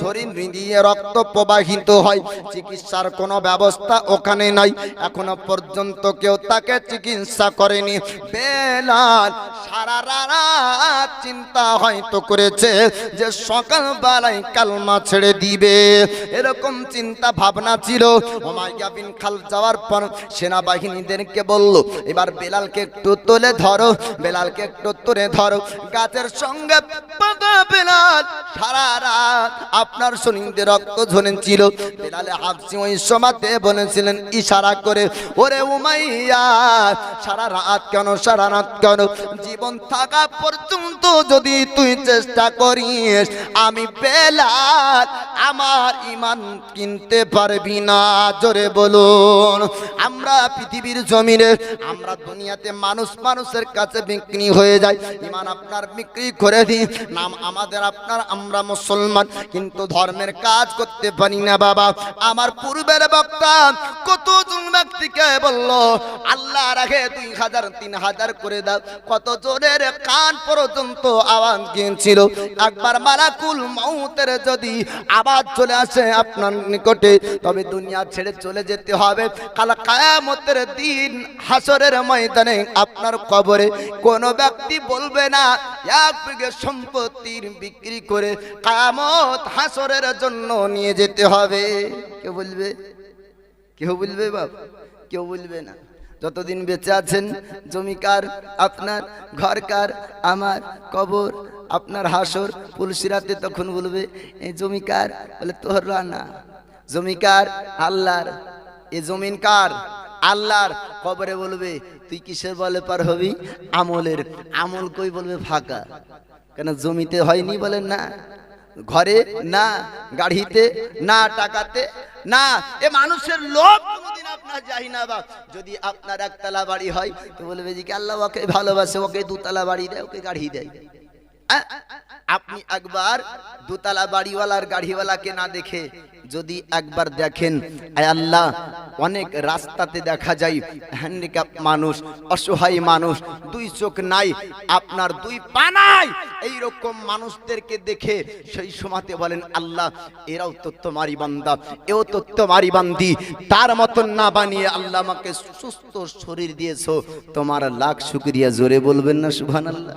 শরীর দিয়ে রক্ত প্রবাহিত হয়। চিকিৎসার কোনো ব্যবস্থা ওখানে নাই। এখনও পর্যন্ত কেউ তাকে চিকিৎসা করেনি। বেলাল সারা রাত চিন্তা হয়তো করেছে যে সকালবেলায় কালমা ছেড়ে দিবে। এরকম চিন্তা ভাবনা ছিল। ওমাইয়া বিন খাল যাওয়ার পর সেনাবাহিনীদেরকে বলল, এবার বেলালকে একটু তুলে ধরো। বেলালকে একটু তুলে ধরো। গাছের সঙ্গে পাতা আপনার শরীরে রক্ত ঝরেছিল। বেলালে হাফসি ওই সমাতে বলেছিলেন, ইশারা করে, ওরে উমাইয়া, সারা রাত কেন, সারা রাত কেন? জীবন থাকা পর্যন্ত যদি তুই চেষ্টা করিস, আমি বেলাল আমার ইমান কিনতে পারবি না। জোরে বলুন, আমরা পৃথিবীর জমিনে, আমরা দুনিয়াতে মানুষ মানুষের কাছে বিক্রি হয়ে যায়। ইমান আপনার বিক্রি করে দিই। নাম আমাদের আপনার আমরা মুসলমান, কিন্তু ধর্মের কাজ করতে পারি না বাবা। আমার পূর্বের বক্তা কতজন ব্যক্তিকে বলল আল্লাহ রাখে দুই হাজার, তিন হাজার করে দাও। কত জোরের কান পর্যন্ত আওয়াজ গিয়েছিল। একবার মালাকুল মৌতের যদি আওয়াজ চলে আসে আপনার নিকটে, তবে দুনিয়া ছেড়ে চলে যেতে হবে। কাল কায়ামতের দিন হাসরের ময়দানে আপনার কবরে কোনো ব্যক্তি বলবে না, এক বিঘে সম্পত্তির বিক্রি করে কায়ামত হাসরের জন্য নিয়ে যেতে হবে। কেউ বলবে? কেউ বলবে বাপ? কেউ বলবে না। যতদিন বেঁচে আছেন জমিকার আপনার ঘরকার আমার কবর, আপনার হাসর পুলসিরাতে তখন বলবে এই জমিকার বলে তোর না জমিকার আল্লাহর। এ জমিন কার? আল্লাহর। কবরে বলবে, তুই কিসের বলে পার হবি? আমলের। আমল কই বলবে? ফাঁকা। কেন জমিতে হয়নি বলেন না? ঘরে না, গাড়িতে না, টাকাতে না। এ মানুষের লোক কোনোদিন আপনার যাই না বা যদি আপনার একতলা বাড়ি হয়, তো বলবে যে আল্লাহ ওকে ভালোবাসে, ওকে দুতলা বাড়ি দেয়, ওকে গাড়ি দেয়? আপনি একবার দুতলা বাড়িওয়ালার গাড়িওয়ালাকে না দেখে যদি একবার দেখেন আল্লাহ, অনেক রাস্তাতে দেখা যায় হ্যান্ডিক্যাপ মানুষ, অসহায় মানুষ, দুই চোখ নাই, আপনার দুই পা নাই। এইরকম মানুষদেরকে দেখে সেই সময়তে বলেন, আল্লাহ, এরাও তো তোমারই বান্দা, এও তো তোমারই বান্দি। তার মতন না বানিয়ে আল্লাহ আমাকে সুস্থ শরীর দিয়েছ। তোমার লাখ শুক্রিয়া, জোরে বলবেন না সুবহান আল্লাহ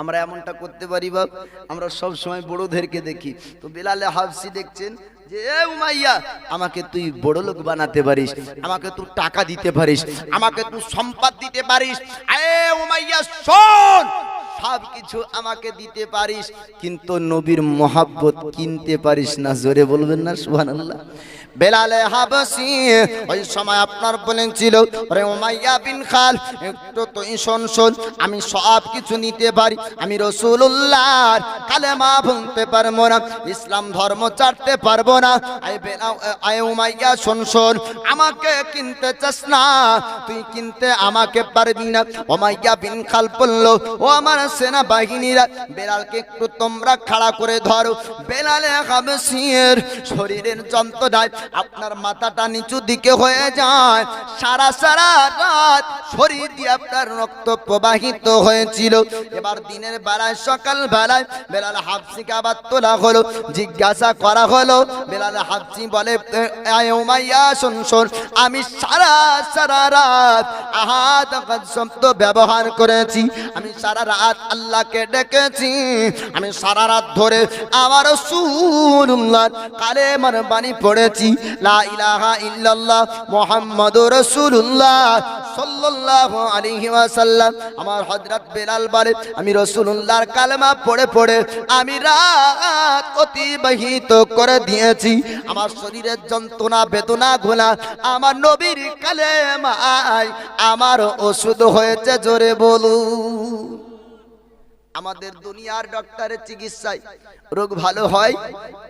আমরা এমনটা করতে পারি বাপ, আমরা সব সময় বড়দেরকে দেখি। তো বেলালে হাফসি দেখছেন যে উমাইয়া, আমাকে তুই বড় লোক বানাতে পারিস, আমাকে তুই টাকা দিতে পারিস, আমাকে তুই সম্পদ দিতে পারিস। এ উমাইয়া, শোন, সব কিছু আমাকে দিতে পারিস, কিন্তু নবীর মহাব্বত কিনতে পারিস না। জোরে বলবেন না, সুবহানাল্লাহ? বেলালে হাবসি, ওই সময় আপনার বলেছিল রে উমাইয়া বিন খাল, একটু তুই শোন শোন, আমি সব কিছু নিতে পারি, আমি রসুল্লাহর কালেমা বলতে পারব না, ইসলাম ধর্ম চাটতে পারব না আই উমাইয়া, শোন শোন, আমাকে কিনতে চাস না, তুই কিনতে আমাকে পারবি না। উমাইয়া বিন খাল বলল, ও আমার সেনা বাহিনীরা বেলালকে একটু তোমরা খাড়া করে ধরো। বেলালে হাবসিয়ের শরীরের যন্ত্রণায় আপনার মাথাটা নিচু দিকে হয়ে যায়। সারা সারা রাত শরীর দিয়ে আপনার রক্ত প্রবাহিত হয়েছিল। এবার দিনের বেলায় সকাল বেলায় বেলাল হাফসিকে আবার তোলা হলো জিজ্ঞাসা করা হলো বেলাল হাফসি বলে "এ, আয় উমাইয়া শোন শোন আমি সারা সারা রাত আহাত শব্দ ব্যবহার করেছি। আমি সারা রাত আল্লাহকে ডেকেছি। আমি সারা রাত ধরে আমার সুরুল্লাহ কালেমার বাণী পড়েছি। আমার বেলাল বলে, আমি রাসূলুল্লাহর কালেমা পড়ে পড়ে আমি রাত অতিবাহিত করে দিয়েছি। আমার শরীরের যন্ত্রণা, বেদনা গুলা আমার নবীর কালেমায় আমার ওষুধ হয়েছে, জোরে বলুন। আমাদের দুনিয়ার ডক্টরের চিকিৎসায় রোগ ভালো হয়,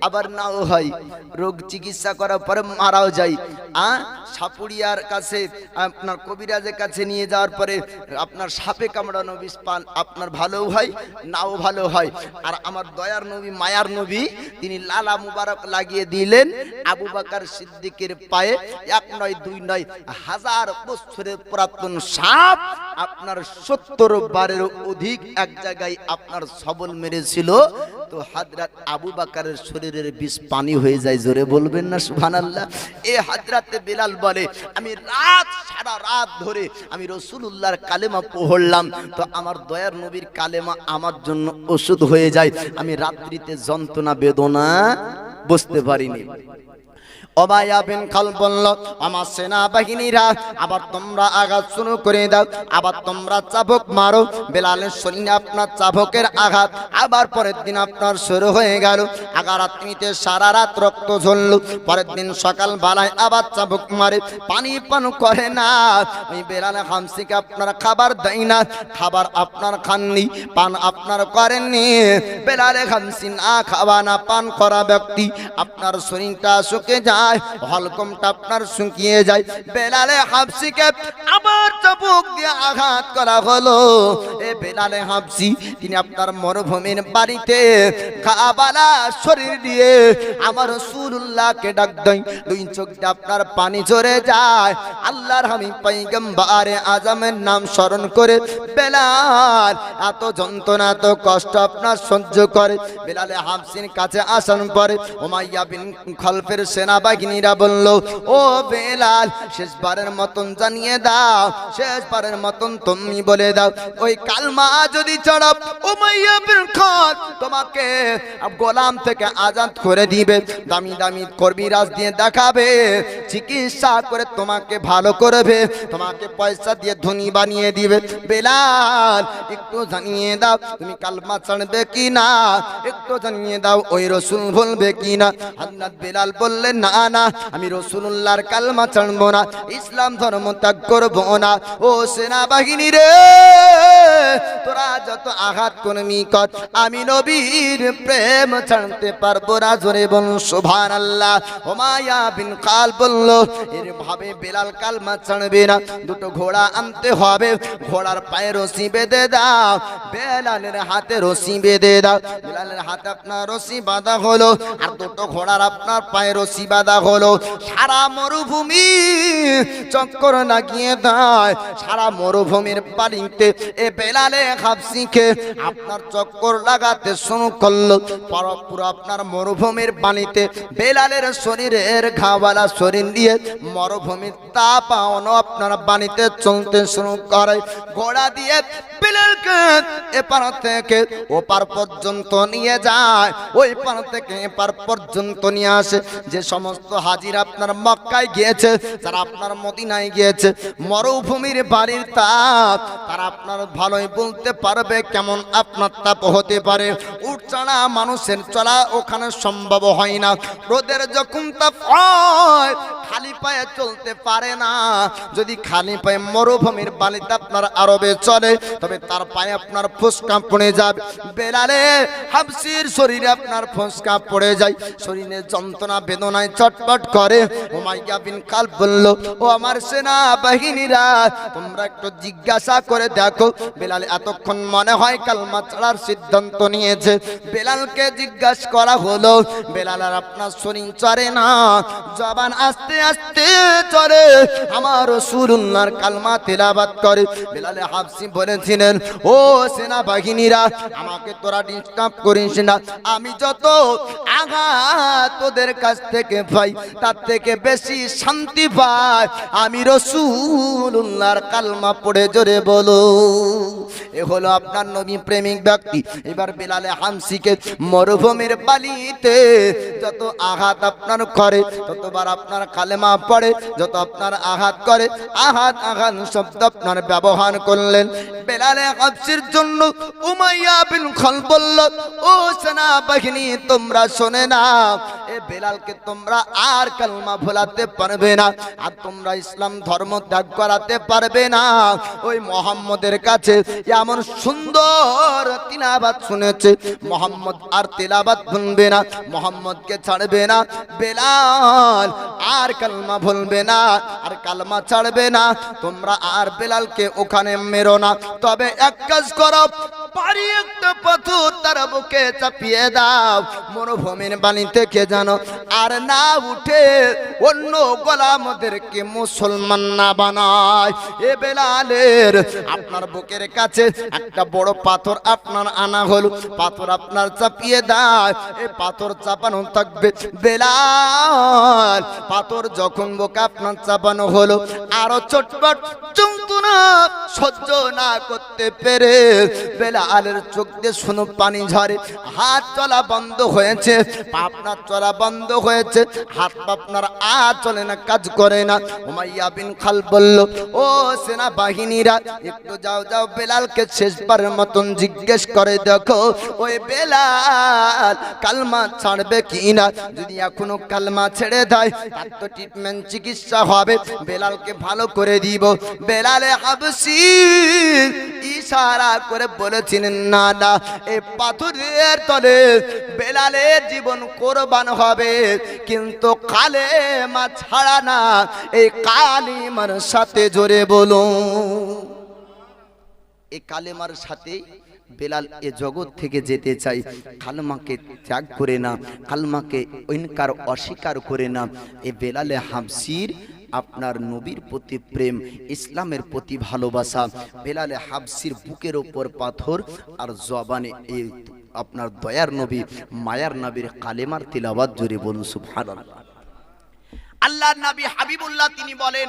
আবার নাও হয়। রোগ চিকিৎসা করার পরে মারাও যায়। আ, সাপুড়িয়ার কাছে, আপনার কবিরাজের কাছে নিয়ে যাওয়ার পরে আপনার সাপে কামড়ানো বিষ পান, আপনার ভালোও হয়, নাও ভালো হয়। আর আমার দয়ার নবী, মায়ার নবী, তিনি লালা মুবারক লাগিয়ে দিলেন আবু বাকার সিদ্দিকের পায়ে। এক নয়, দুই নয়, হাজার বছরের পুরাতন সাপ আপনার সত্তর বারের অধিক এক জায়গায় আপনার সবল মেরেছিল, তো হাজরাত আবু বাকারের শরীরের বিষ পানি হয়ে যায়, জোরে বলবেন না, সুবহানাল্লাহ। এ হাজরাতে বিলাল বলে, আমি রাত, সারা রাত ধরে আমি রসুলুল্লাহর কালেমা পড়লাম, তো আমার দয়ার নবীর কালেমা আমার জন্য ওষুধ হয়ে যায়, আমি রাত্রিতে যন্ত্রণা, বেদনা বুঝতে পারিনি। অবায়া বিন খাল বলল, আমার সেনাবাহিনীরা, আবার তোমরা আঘাত শুরু করে দাও, আবার তোমরা চাবক মারো। বেলালের শরীরে আপনার চাবকের আঘাত, আবার পরের দিন আপনার শুরু হয়ে গেল। আগারাত্রিতে সারা রাত রক্ত ঝরল, পরের দিন সকাল বেলায় আবার চাবক মারে। পানি পান করে না, ওই বেলালে হামসিকে আপনার খাবার দেয় না, খাবার আপনার খাননি, পান আপনার করেননি। বেলালে হামসি না খাওয়া, না পান করা ব্যক্তি, আপনার শরীরটা শুকে যায়। শুকিয়ে যায়। হাফসিকে আবার দিয়ে আঘাত করা হলো। বেলালে হাফসি তিনি আপনার মরুভূমির বাড়িতে কাবালা শরীর দিয়ে আমার সুরুল্লাহকে ডাক দেয়। দুই চোখ দিয়ে আপনার পানি ঝরে যায়। আল্লাহর আমি পাইগম্বারে আজমের নাম স্মরণ করে বেলাল এত যন্ত্রণা, এত কষ্ট আপনার সহ্য করে। বেলালে হাফসির কাছে আসান পরে ওমাইয়া বিন খলফের সেনাবাহিনীরা বলল, ও বেলাল, শেষবারের মতন জানিয়ে দাও, শেষবারের মতন তুমি বলে দাও, ওই কালমা যদি চড়াব ওমাইয়া বিন খল তোমাকে গোলাম থেকে আজাদ করে দিবে, দামি দামি কর্মীরাজ দিয়ে দেখাবে, চিকিৎসা করে তোমাকে ভালো করবে, তোমাকে পয়সা দিয়ে ধনী বানিয়ে দিবে। বেলাল, একটু জানিয়ে দাও, তুমি কালমা চড়বে কি না? একটু জানিয়ে দাও, ওই রসুল বলবে কি না? হান্নাত বেলাল বললেন, না না, আমি রসুল্লাহর কালমা চড়বো না, ইসলাম ধর্ম ত্যাগ করব না। ও সেনাবাহিনী রে! তোরা যত আঘাত করবি কর আমি নবীর প্রেম ছাড়তে পারব। না জোরে বল সুভান আল্লাহ ওমায়া বিন কাল বলল, এর ভাবে বেলাল কালমা ছাড়বে না, দুটো ঘোড়া আনতে হবে। ঘোড়ার পায়ে রশি বেঁধে দাও, বেলালের হাতে রশি বেঁধে দাও। বেলালের হাতে আপনার রশি বাঁধা হলো, আর দুটো ঘোড়ার আপনার পায়ে রশি বাঁধা হলো। সারা মরুভূমি চক্কর লাগিয়ে দেয় সারা মরুভূমির পানিতে এ বেলালে হাফসিকে আপনার চক্কর লাগাতে শুরু করল। পর- পুরো আপনার মরুভূমির পানিতে বেলালের শরীরের ঘাওয়ালা শরীর দিয়ে মরুভূমির তাপানো আপনার পানিতে চলতে শুরু করে। ঘোড়া দিয়ে বেলালকে এপার থেকে ওপার পর্যন্ত নিয়ে যায়। ওই পার থেকে এপার পর্যন্ত নিয়ে আসে। যে সমস্ত হাজির আপনার মক্কায় গিয়েছে, যারা আপনার মদিনায় গিয়েছে, মরুভূমির বাড়ির তাপ, তারা আপনার ভালোই বলতে পারবে কেমন আপনার তাপ হতে পারে। উঠ মানুষের চলা ওখানে সম্ভব হয় না। রোদের যখন তাপ খালি পায়ে চলতে পারে না। যদি খালি পায়ে মরুভূমির বালিতে আপনার আরবে চলে, তবে তার পায়ে আপনার ফুসকা পড়ে যাবে। বেলালে হাফসির শরীরে আপনার ফুসকা পড়ে যায়। শরীরে যন্ত্রণা, বেদনায় চটপট করে। ওমাইয়া বিন কাল বলল, ও আমার সেনা বাহিনীরা তোমরা একটু জিজ্ঞাসা করে দেখো। বেলাল এতক্ষণ মনে হয় কালমা ছাড়ার সিদ্ধান্ত নিয়েছে। বেলালকে জিজ্ঞাসা করা হলো, বেলাল আর আপনার শরীর চড়ে না? জবান আস্তে আস্তে চড়ে। আমার সুরুল্লার কালমা তেলাবাদ করে। বেলালে হাফসি বলেছিলেন, ও সেনা বাহিনীরা আমাকে তোরা ডিস্টার্ব করিস না। আমি যত আঘাত তোদের কাছ থেকে পাই, তার থেকে বেশি শান্তি পাই। আমি রসুল্লাহর কালমা পড়ে জোরে বলো। এ হলো আপনার নবী প্রেমিক ব্যক্তি। এবার বেলালে হামসিকে মরুভূমির বালিতে যত আঘাত আপনার করে ততবার আপনার কালেমা পড়ে, যত আপনার আঘাত করে, আঘাত আঘাত শব্দ আপনার ব্যবহার করলেন। বেলালে হাফসির জন্য উমাইয়া বিন খল বলল ও সেনা বাহিনী তোমরা শোনে না। বেলালকে তোমরা আর কালমা ভোলাতে পারবে না, আর তোমরা ইসলাম ধর্ম ত্যাগ করাতে পারবে না। ওই মোহাম্মদের কাছে এমন সুন্দর তিলাবাত শুনেছে, মোহাম্মদ আর তিলাবাত ভুলবে না, মোহাম্মদকে ছাড়বে না, বেলাল আর কালমা ভুলবে না, আর কালমা ছাড়বে না। তোমরা আর বেলালকে ওখানে মেরো না, তবে এক কাজ করো ভারী একটা পাথর তার বুকে চাপিয়ে দাও। থেকে আর না উঠে অন্য মুসলমান বানায়। এ বেলালের আপনার বুকের কাছে একটা বড় পাথর আপনার আনা হলো, পাথর আপনার চাপিয়ে দেয় এই পাথর চাপানো থাকবে বেলাল। পাথর যখন বুকে আপনার চাপানো হলো, আরও চটপট যন্ত্রণা সহ্য না করতে পেরে বেলালের চোখ দিয়ে শুনো পানি ঝরে। হাত চলা বন্ধ হয়েছে আপনার চলা বন্ধ হয়েছে। হাত আপনার আ চলে না, কাজ করে না। উমাইয়া বিন খাল বলল, ও সেনা বাহিনীরা একটু যাও যাও, বেলালকে শেষবারের মতন জিজ্ঞেস করে দেখো, ওই বেলাল কালমা ছাড়বে কি না যদি এখনও কালমা ছেড়ে দেয়, তার তো ট্রিটমেন্ট চিকিৎসা হবে। বেলালকে ভালো করে দিব। বেলালে হাবসি ইশারা করে বলেছিলেন না না এই পাথরের তলে বেলালের জীবন কোরবান হবে, কিন্তু কালে মা ছাড়া না, এই কালিমার সাথে জোরে বলুন। এই কালেমার সাথে বেলাল এ জগৎ থেকে যেতে চাই কালমাকে ত্যাগ করে না, কালমাকে ঐনকার অস্বীকার করে না। এ বেলালে হামসির আপনার নবীর প্রতি প্রেম, ইসলামের প্রতি ভালোবাসা, বেলালে হাবসির বুকের ওপর পাথর আর জবানে এই আপনার দয়ার নবী, মায়ার নবীর কালেমার তিলাবাত জুড়ে বলুন সুফান আল্লাহ নবী হাবিবুল্লাহ তিনি বলেন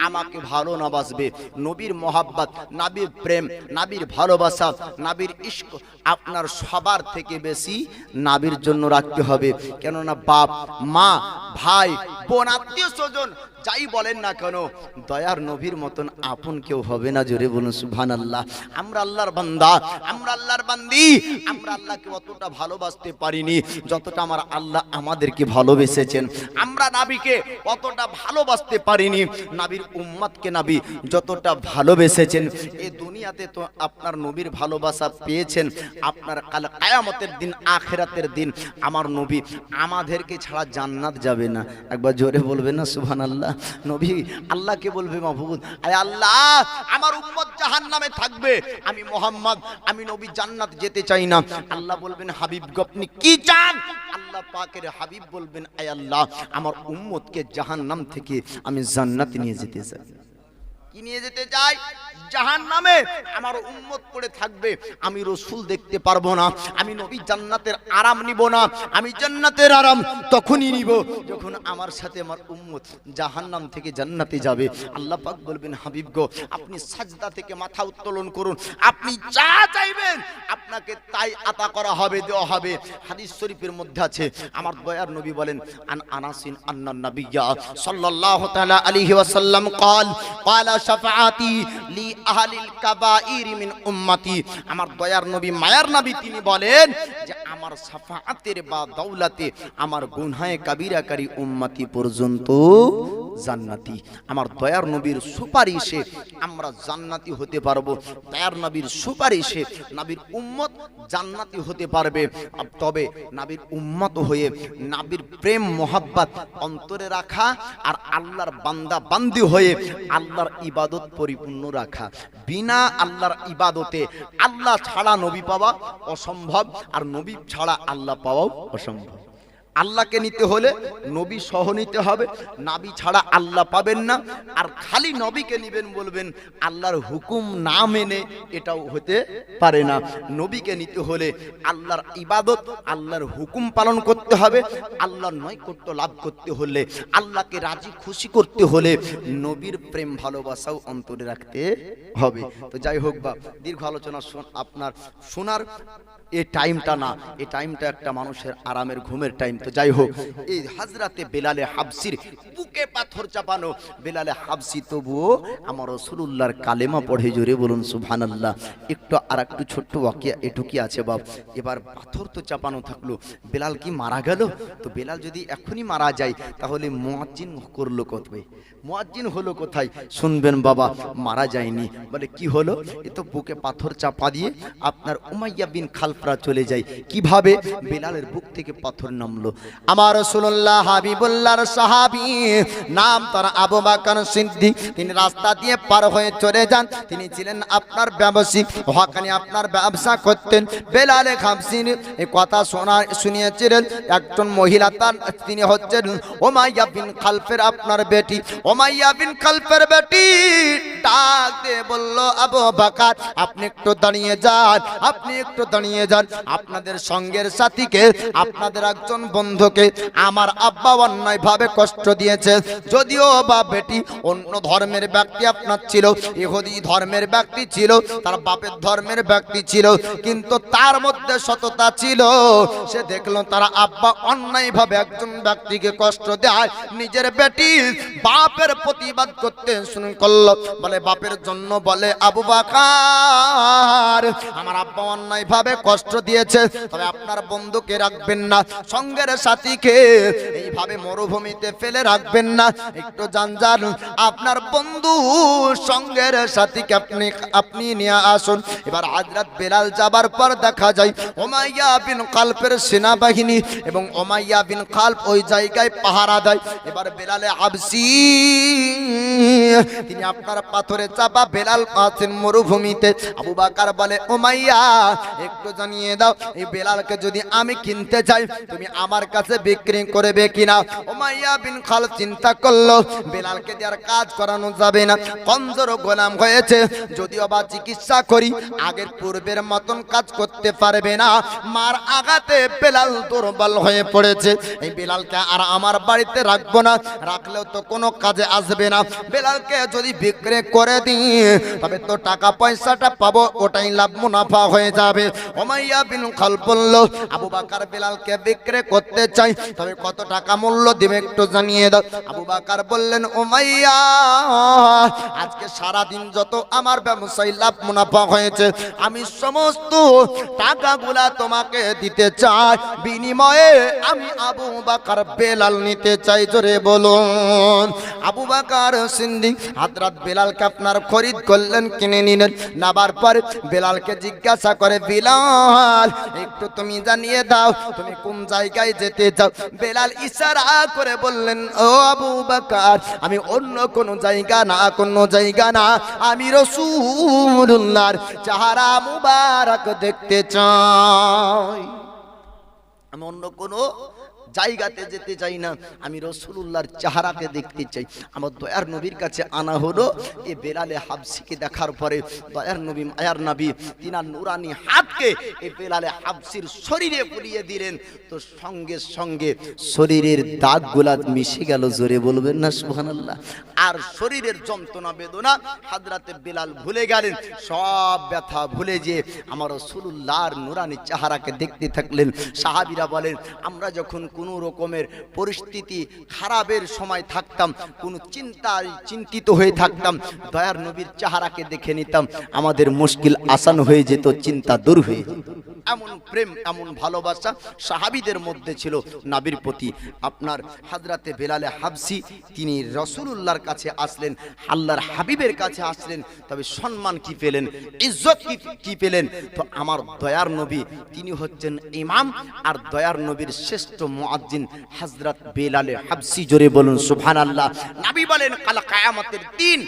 আমাকে ভালো না বাসবে। নবীর মহাব্বাত, নাবির প্রেম, নাবির ভালোবাসা, নাবির ইস্ক আপনার সবার থেকে বেশি নাবির জন্য রাখতে হবে। কেননা বাপ, মা, ভাই, বোন, আত্মীয় স্বজন যাই বলেন না কেন, দয়ার নবীর মতন আপন কেউ হবে না জোরে বলুন সুবহান আল্লাহ আমরা আল্লাহর বান্দা, আমরা আল্লাহর বান্দি, আমরা আল্লাহকে অতটা ভালোবাসতে পারিনি, যতটা আমার আল্লাহ আমাদেরকে ভালোবেসেছেন। আমরা নাবিকে অতটা ভালোবাসতে পারিনি, নাবির উম্মতকে নাবি যতটা ভালোবেসেছেন। এ দুনিয়াতে তো আপনার নবীর ভালোবাসা পেয়েছেন, আপনার কাল কায়ামতের দিন, আখেরাতের দিন, আমার নবী আমাদেরকে ছাড়া জান্নাত যাবে না। একবার জোরে বলবে না সুবহান আল্লাহ নবী, আল্লাহকে বলবে মাহবুদ আরে আল্লাহ, আমার উম্মত জাহান্নামে থাকবে। আমি মোহাম্মদ, আমি নবী, জান্নাত যেতে চাই না। আল্লাহ বলবেন, হাবিব আপনি কি চান? আল্লাহ পাকের হাবিব বলবেন, আয় আল্লাহ, আমার উম্মতকে জাহান্নাম থেকে আমি জান্নাত নিয়ে যেতে চাই। কি নিয়ে যেতে চাই? জাহান নামে আমার উম্মত পড়ে থাকবে আমি রসুল দেখতে পারবো না আমি নবী জান্নাতের আরাম নিব না আমি জান্নাতের আরাম তখনই নিব যখন আমার সাথে আমার উম্মত জাহান্নাম থেকে জান্নাতে যাবে আল্লাহ পাক বলবেন হাবিব গো আপনি সাজদা থেকে মাথা উত্তোলন করুন আপনি যা চাইবেন আপনাকে তাই আতা করা হবে দেওয়া হবে হাদিস শরীফের মধ্যে আছে আমার দয়ার নবী বলেন আন আনাসিন আন্নান নাবিয়্যা সাল্লাল্লাহু তাআলা আলাইহি ওয়াসাল্লাম قال قال شفاعتي লিআহলিল কাবাইর মিন উম্মতি। আমার দয়ার নবী মায়ার নবী তিনি বলেন যে আমার সাফাআতের বা দৌলাতে আমার গুনহায়ে কাবিরাকারী উম্মতি পর্যন্ত জান্নাতি। আমার দয়ার নবীর সুপারিশে আমরা জান্নাতি হতে পারব। দয়ার নবীর সুপারিশে নবীর উম্মত জান্নাতি হতে পারবে। তবে নাবির উম্মত হয়ে নাবির প্রেম, মোহাব্বত অন্তরে রাখা আর আল্লাহর বান্দা বান্দি হয়ে আল্লাহর ইবাদত পরিপূর্ণ রাখা। বিনা আল্লাহর ইবাদতে আল্লাহ ছাড়া নবী পাওয়া অসম্ভব। আর নবী ছাড়া আল্লাহ পাওয়াও অসম্ভব। আল্লাহকে নিতে হলে নবী সহ নিতে হবে, নাবি ছাড়া আল্লাহ পাবেন না, আর খালি নবীকে নিবেন বলবেন, আল্লাহর হুকুম না মেনে এটাও হতে পারে না। নবীকে নিতে হলে আল্লাহর ইবাদত, আল্লাহর হুকুম পালন করতে হবে, আল্লাহর নৈকট্য লাভ করতে হলে, আল্লাহকে রাজি খুশি করতে হলে নবীর প্রেম, ভালোবাসাও অন্তরে রাখতে হবে। তো যাই হোক বা, দীর্ঘ আলোচনা আপনার শোনার এই টাইমটা না এই টাইমটা একটা মানুষের আরামের ঘুমের টাইম। তো যাই হোক, এই হাজরাতে বেলালে হাবসির বুকে পাথর চাপানো, বেলালে হাবসি তবুও আমার রসুল্লাহর কালেমা পড়ে জোরে বলুন সুবহান আল্লাহ একটু আর একটু ছোট্ট ওয়াকিয়া এটুকি আছে বাপ। এবার পাথর তো চাপানো থাকল, বেলাল কি মারা গেল? তো বেলাল যদি এখনই মারা যায়, তাহলে মুয়াজ্জিন করল কোথায়? মুয়াজ্জিন হলো কোথায়? শুনবেন বাবা, মারা যায়নি। বলে কি হলো? এ তো বুকে পাথর চাপা দিয়ে আপনার উমাইয়া বিন খালফরা চলে যায়। কীভাবে? বেলালের বুক থেকে পাথর নামলো। আমার রসুল্লাহ হাবিবুল্লাহর সাহাবি, নাম তার আবু বাকর সিদ্দিক। তিনি রাস্তা দিয়ে পার হয়ে চলে যান। তিনি ছিলেন আপনার ব্যবসায়িক ওখানে আপনার ব্যবসা করতেন। বেলালে খামসিন এই কথা শোনা, শুনিয়েছিলেন। একজন মহিলা তার, তিনি হচ্ছেন ওমাইয়া বিন খালফের আপনার বেটি। ওমাইয়া বিন খালফের বেটি ডাক দিয়ে বলল, আবু বাকার, আপনি একটু দাঁড়িয়ে যান। আপনি একটু দাঁড়িয়ে যান, আপনাদের সঙ্গের সাথীকে, আপনাদের একজন বন্ধুকে আমার আব্বা অন্যায় ভাবে কষ্ট দিয়েছে। যদিও বা বেটি অন্য ধর্মের ব্যক্তি আপনার ছিল, ইহুদি ধর্মের ব্যক্তি ছিল, তার বাপের ধর্মের ব্যক্তি ছিল, কিন্তু তার মধ্যে সততা ছিল। সে দেখল তারা আব্বা অন্যায় ভাবে একজন ব্যক্তিকে কষ্ট দেয়, নিজের বেটি বাপের প্রতিবাদ করতে শুরু করল। বলে, বাপের জন্য বলে, আবু বাকার, আমার আব্বা অন্যায় ভাবে কষ্ট দিয়েছে, তবে আপনার বন্ধুকে রাখবেন না, সঙ্গের সাথীকে এইভাবে মরুভূমিতে ফেলে রাখবেন না। একটু জানজান আপনার বন্ধু সঙ্গের সাথীকে আপনি আপনি নিয়ে আসুন। এবার হাজরাত বেলাল যাবার পর দেখা যায় ওমাইয়া বিন কাল্পের সেনাবাহিনী এবং ওমাইয়া বিন কাল্প ওই জায়গায় পাহারা দেয়। এবার বেলালে আবসি, তিনি আপনার পাথরে চাপা বেলাল আছেন মরুভূমিতে। আবু বাকার বলে ওমাইয়া একটু জানিয়ে দাও। এই বেলালকে যদি আমি কিনতে চাই, তুমি আমার কাছে বিক্রি করবে কিনা? ওমাইয়া বিন খাল চিন্তা করল, বেলালকে দেওয়ার কাজ করানো যাবে না। কমজোর গোলাম হয়েছে, যদিও বা চিকিৎসা করি, আগের পূর্বের মতন কাজ করতে পারবে না। মার আঘাতে বেলাল দুর্বল হয়ে পড়েছে। এই বেলালকে আর আমার বাড়িতে রাখব না, রাখলেও তো কোনো কাজে আসবে না। বেলালকে যদি বিক্রি করে দিই, তবে তো টাকা পয়সাটা পাবো, ওটাই লাভ মুনাফা হয়ে যাবে। ওমাইয়া বিন খাল বলল, আবু বাকার বেলালকে বিক্রি করতে চাই, তবে কত টাকা মূল্য দিবে একটু জানিয়ে দাও। আবু বাকার বললেন ওমাইয়া আজকে সারা দিন যত আমার ব্যবসায় লাভ মুনাফা হয়েছে, আমি সমস্ত টাকাগুলা তোমাকে দিতে চাই। বিনিময়ে আমি আবু বাকার বেলাল নিতে চাই। জোরে বলুন, আবু বাকার সিন্দি হাতরাত বেলালকে আপনার খরিদ করলেন, কিনে নিলেন। নাবার পর বেলালকে জিজ্ঞাসা করে, বিলাল একটু তুমি জানিয়ে দাও, তুমি কোন জায়গায় যেতে চাও? বেলাল ইশারা করে বললেন, ও আবু বাকার, আমি অন্য কোন জায়গা না, কোনো জায়গা না। আমি রসুল্লাহর চাহারা মুবারক দেখতে চাই। আমি অন্য কোনো জায়গাতে যেতে চাই না। আমি রসুল্লাহর চেহারাকে দেখতে চাই। আমার দয়ার নবীর কাছে আনা হলো এ বেলালে হাবসিকে দেখার পরে দয়ার নবী মায়ার নবী তিনার নুরানি হাতকে এ বেলালে হাবসির শরীরে বুলিয়ে দিলেন। তো সঙ্গে সঙ্গে শরীরের দাগগুলা মিশে গেল, জোরে বলবেন না, সুবহানাল্লাহ। আর শরীরের যন্ত্রণা, বেদনা হাজরাতে বেলাল ভুলে গেলেন। সব ব্যথা ভুলে যে আমার রসুল্লাহর নুরানি চেহারাকে দেখতে থাকলেন। সাহাবিরা বলেন, আমরা যখন কোনো রকমের পরিস্থিতি খারাপের সময় থাকতাম, কোনো চিন্তায় চিন্তিত হয়ে থাকতাম, দয়ার নবীর চেহারাকে দেখে নিতাম, আমাদের মুশকিল আসান হয়ে যেত, চিন্তা দূর হয়ে যেত। এমন প্রেম, এমন ভালোবাসা সাহাবিদের মধ্যে ছিল নাবির প্রতি। আপনার হাজরাতে বেলালে হাবসি, তিনি রসুলুল্লাহর কাছে আসলেন, আল্লাহর হাবিবের কাছে আসলেন, তবে সম্মান কি পেলেন, ইজ্জত কি পেলেন? তো আমার দয়ার নবী, তিনি হচ্ছেন ইমাম, আর দয়ার নবীর শ্রেষ্ঠ মুআজ্জিন হযরত বেলালে হাবসি জোরে বলুন, সুবহানাল্লাহ। নবী বলেন, কাল কিয়ামতের দিন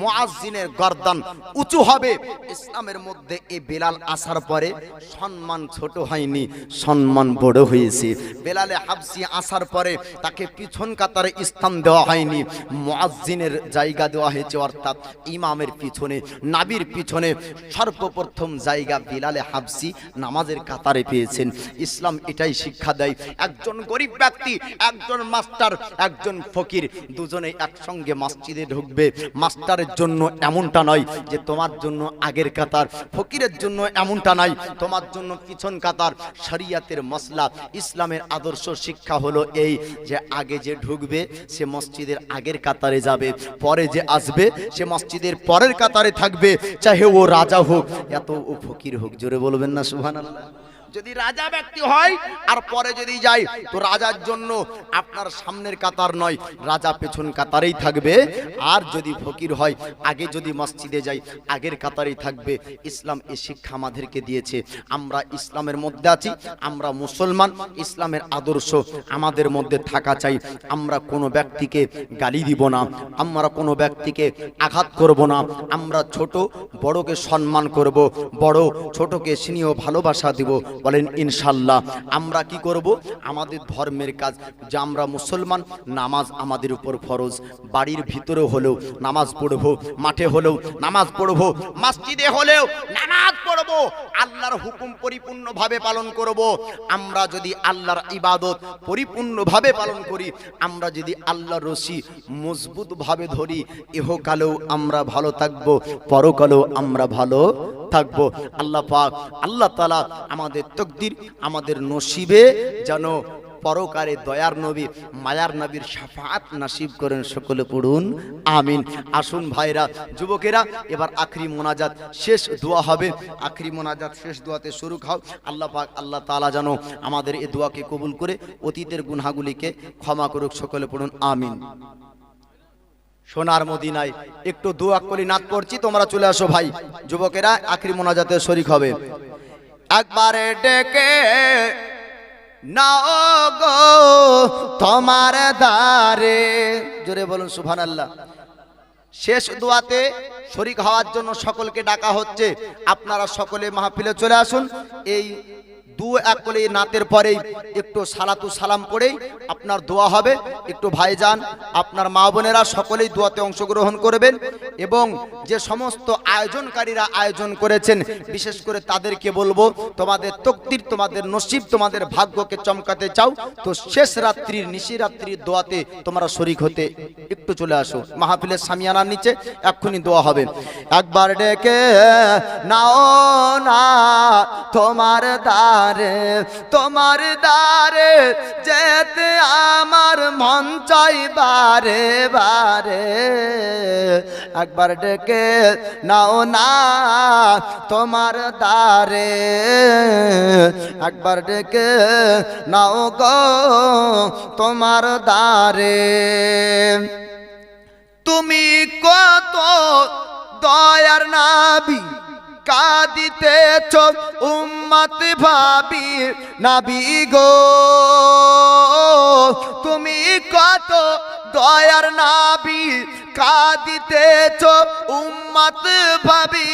মুআজ্জিনের গর্দান উঁচু হবে। ইসলামের মধ্যে এই বেলাল আসার পরে সম্মান ছোট হয়নি, সম্মান বড় হয়েছে। বেলালে হাবসি আসার পরে তাকে পিছন কাতারে স্থান দেওয়া হয়নি, মুআজ্জিনের জায়গা দেওয়া হয়েছে, অর্থাৎ ইমামের পিছনে, নাবির পিছনে। সর্বপ্রথম জায়গা বিলালে হাবসি নামাজের কাতারে পেয়েছেন। ইসলাম এটাই শিক্ষা দেয়, একজন গরিব ব্যক্তি, একজন মাস্টার, একজন ফকির দুজনে একসঙ্গে মসজিদে ঢুকবে। মাস্টারের জন্য এমনটা নয় যে তোমার জন্য আগের কাতার, ফকিরের জন্য এমনটা নয়, তোমার জন্য পিছন কাতার। শরিয়াতের মসলা, ইসলামের আদর্শ শিক্ষা হলো এই যে আগে যে ঢুকবে, সে মসজিদের আগের কাতারে যাবে, পরে যে আসবে, সে মসজিদের পরের কাতারে থাকবে, চাহে ও রাজা হোক, এত ও ফকির হোক, জোরে বলবেন না, সুবহানাল্লাহ। যদি রাজা ব্যক্তি হয়, আর পরে যদি যাই তো রাজার জন্য আপনার সামনের কাতার নয়, রাজা পেছন কাতারেই থাকবে। আর যদি ফকির হয়, আগে যদি মসজিদে যাই আগের কাতারেই থাকবে। ইসলাম এ শিক্ষা আমাদেরকে দিয়েছে। আমরা ইসলামের মধ্যে আছি, আমরা মুসলমান, ইসলামের আদর্শ আমাদের মধ্যে থাকা চাই। আমরা কোনো ব্যক্তিকে গালি দিব না, আমরা কোনো ব্যক্তিকে আঘাত করব না। আমরা ছোট, বড়কে সম্মান করব, বড় ছোটকে স্নেহ ভালোবাসা দিব। বলেন, ইনশাল্লাহ। আমরা কি করব? আমাদের ধর্মের কাজ, যে আমরা মুসলমান, নামাজ আমাদের উপর ফরজ। বাড়ির ভিতরে হলেও নামাজ পড়ব, মাঠে হলেও নামাজ পড়ব, মসজিদে হলেও নামাজ পড়ব, আল্লাহর হুকুম পরিপূর্ণভাবে পালন করব। আমরা যদি আল্লাহর ইবাদত পরিপূর্ণভাবে পালন করি, আমরা যদি আল্লাহর রশি মজবুতভাবে ধরি, ইহকালেও আমরা ভালো থাকব, পরকালেও আমরা ভালো থাকব। আল্লাহ পাক, আল্লাহ তালা আমাদের তকদির, আমাদের নসিবে যেন পরকারে দয়ার নবী, মায়ার নবীর সাফাত নাসিব করেন সকলে পড়ুন, আমিন। আসুন ভাইরা, যুবকেরা, এবার আখরি মোনাজাত শেষ দোয়া হবে। আখরি মোনাজাত শেষ দোয়াতে শুরু খাও। আল্লাহ পাক, আল্লাহ তালা যেন আমাদের এ দোয়াকে কবুল করে অতীতের গুনহাগুলিকে ক্ষমা করুক সকলে পড়ুন, আমিন। সোনার মদিনায়। একটু দোয়া করি নাচ পড়ছি তোমরা চলে আসো ভাই। যুবকেরা, আখরি মোনাজাতে শরিক হবে। একবারে ডেকে গো তোমার দারে জোরে বলুন সুবহান আল্লাহ শেষ দোয়াতে শরিক হওয়ার জন্য সকলকে ডাকা হচ্ছে। আপনারা সকলে মাহফিলে চলে আসুন। এই দু এক করে নাতের পরেই একটু সালাতু সালাম পড়েই আপনার দোয়া হবে। একটু ভাইজান, আপনার মা বোনেরা সকলেই দোয়াতে অংশগ্রহণ করবেন এবং যে সমস্ত আয়োজনকারীরা আয়োজন করেছেন, বিশেষ করে তাদেরকে বলব, তোমাদের তকদির, তোমাদের নসিব, তোমাদের ভাগ্যকে চমকাতে চাও, তো শেষ রাত্রির, নিশি রাত্রির দোয়াতে তোমরা শরিক হতে একটু চলে আসো। মাহফিলের সামিয়ানার নিচে এক্ষুনি দোয়া হবে। একবার ডেকে নাও না, তোমার দারে তোমার দারে যেতে আমার মন চাই বারে বারে। একবার ডেকে নাও না তোমার দারে একবার ডেকে নাও গো তোমার দারে তুমি কত দয়ার নাবি কাঁদিতেছ উম্মত ভাবি, নাবি গো, তুমি কত দয়ার নাবি, কাঁদিতেছ, উম্মত ভাবি,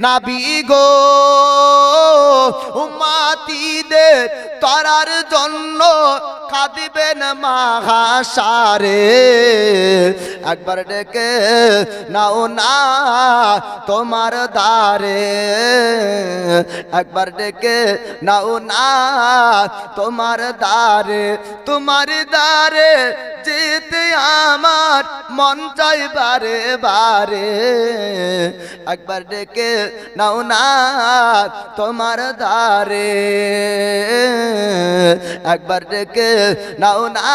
নাবি গো, উম্মাতিদের তরার জন্য কাঁদিবেন মাহাসারে একবার ডেকে নাও না তোমার দারে একবার ডেকে নাও না, তোমার দারে তোমার দারে যেতে আমার মন চাই বারে। বারে একবার ডেকে নাও না, তোমার দারে একবার ডেকে নাও না,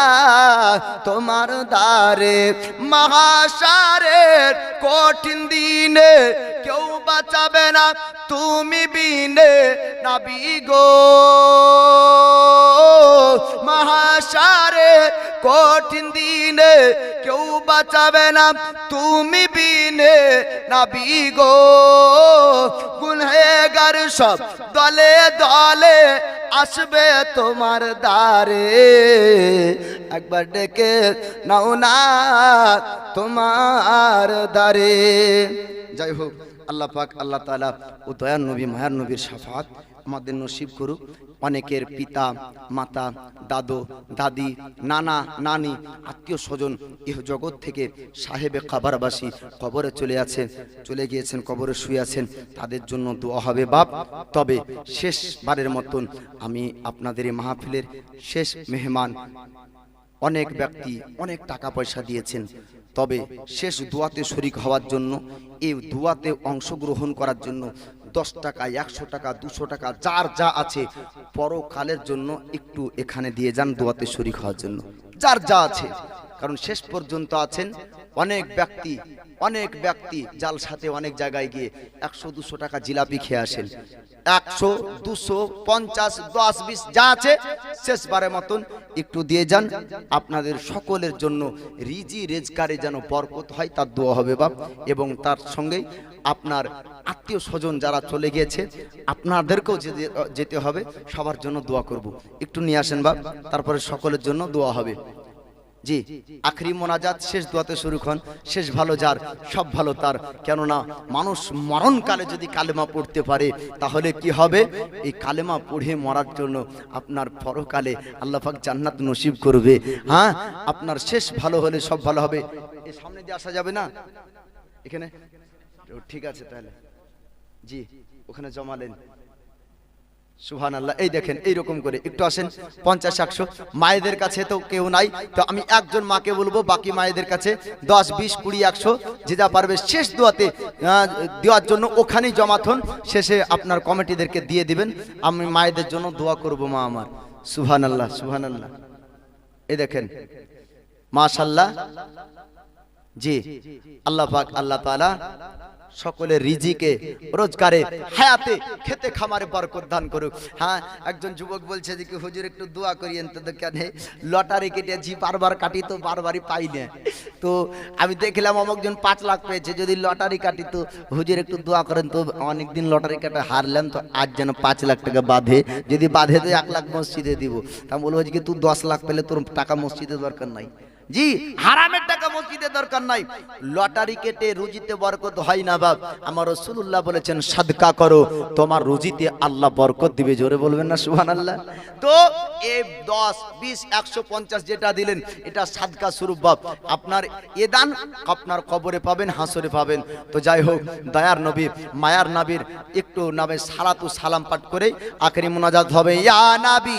তোমার দারে মহাসারের কঠিন দিনে কেউ বাঁচাবে না তুমি বিনে নাবি গো। মহাসারে কঠিন দিনে বাঁচাবে না। তুমি বিনে না বিগো গুনহেগার সব দলে দলে আসবে তোমার দ্বারে। একবার ডেকে নাও না তোমার দ্বারে। যাই হোক, আল্লাহ পাক, আল্লাহ তাআলা ও দয়ার নবী, মায়ার নবীর সাফাত আমাদের নসিব করুক। অনেকের পিতা, মাতা, দাদু, দাদি, নানা, নানি আত্মীয় স্বজন ইহ জগৎ থেকে সাহেবে খাবারবাসী কবরে চলে আছে চলে গিয়েছেন, কবরে শুয়ে আছেন। তাদের জন্য দোয়া হবে, বাপ। তবে শেষবারের মতন আমি আপনাদের এই মাহফিলের শেষ মেহমান। অনেক ব্যক্তি অনেক টাকা পয়সা দিয়েছেন। তবে শেষ দুয়াতে শরিক হওয়ার জন্য, এই দুয়াতে অংশগ্রহণ করার জন্য দশ টাকা, একশো টাকা, দুশো টাকা, যার যা আছে, পরকালের জন্য একটু এখানে দিয়ে যান দোয়াতে শরিক হওয়ার জন্য। যার যা আছে। কারণ শেষ পর্যন্ত আছেন অনেক ব্যক্তি অনেক ব্যক্তি জাল সাথে অনেক জায়গায় গিয়ে একশো, দুশো টাকা জিলাপি খেয়ে আসেন। একশো, দুশো, পঞ্চাশ, দশ, বিশ, যা আছে, শেষবারের মতন একটু দিয়ে যান। আপনাদের সকলের জন্য রিজি রেজকারে যেন বরকত হয়, তার দোয়া হবে বাপ। এবং তার সঙ্গে আপনার আত্মীয় স্বজন যারা চলে গিয়েছে, আপনাদেরকেও যেতে- হবে, সবার জন্য দোয়া করব। একটু নিয়ে আসেন বাপ, তারপরে সকলের জন্য দোয়া হবে। জি, আখরি মোনাজাত শেষ দোয়াতে শুরু হন শেষ ভালো যার, সব ভালো তার। কেননা মানুষ মরণকালে যদি কালেমা পড়তে পারে, তাহলে কি হবে? এই কালেমা পড়ে মরার জন্য আপনার পরকালে আল্লাহ পাক জান্নাত নসিব করবে। হ্যাঁ আপনার শেষ ভালো হলে সব ভালো হবে। এ সামনে দিয়ে আসা যাবে না? এখানে? ঠিক আছে তাহলে। জি, ওখানে জমালেন সুহান আল্লাহ এই দেখেন, এইরকম করে। একটু আসেন, পঞ্চাশ, একশো। মায়েদের কাছে তো কেউ নাই, তো আমি একজন মাকে বলব, বাকি মায়েদের কাছে দশ, বিশ, কুড়ি, একশো, যে যা পারবে শেষ দোয়াতে দেওয়ার জন্য ওখানেই জমাথন শেষে আপনার কমিটিদেরকে দিয়ে দিবেন। আমি মায়েদের জন্য দোয়া করব মা আমার। সুহান আল্লাহ সুহান আল্লাহ এই দেখেন, মাশাল্লাহ। জি, আল্লাহ পাক, আল্লাহ তাআলা সকলের রিজিকে রোজগারে হায়াতে খেতে, খামারে বরকত দান করুক। হ্যাঁ একজন যুবক বলছে যে কি, হুজুর, একটু দোয়া করিয়েন তো কেন লটারি কেটেছি বারবার কাটি তো বারবারই পাই না। তো আমি দেখলাম অমুকজন পাঁচ লাখ পেয়েছে, যদি লটারি কাটি তো, হুজুর, একটু দোয়া করেন তো, অনেকদিন লটারি কাটা হারলাম তো, আজ যেন পাঁচ লাখ টাকা বাঁধে। যদি বাঁধে তো এক লাখ মসজিদে দিব। তা বলব যে কি তুই দশ লাখ পেলে তোর টাকা মসজিদে দরকার নাই। জি, হারামের টাকা মসজিদে দরকার নাই। লটারি কেটে রুজিতে বরকত হয় না বাপ। আমার রসুল্লাহ বলেছেন, সাদকা করো, তোমার রুজিতে আল্লাহ বরকত দিবে। জোরে বলবেন না সুহান আল্লাহ তো এই দশ, বিশ, একশো পঞ্চাশ যেটা দিলেন, এটা সাদকা স্বরূপ বাপ। আপনার এ দান আপনার কবরে পাবেন, হাসরে পাবেন। তো যাই হোক, দয়ার নবী, মায়ার নাবির একটু নামে সালাতু সালাম পাঠ করে আখেরি মোনাজাত হবে। ইয়া নাবি!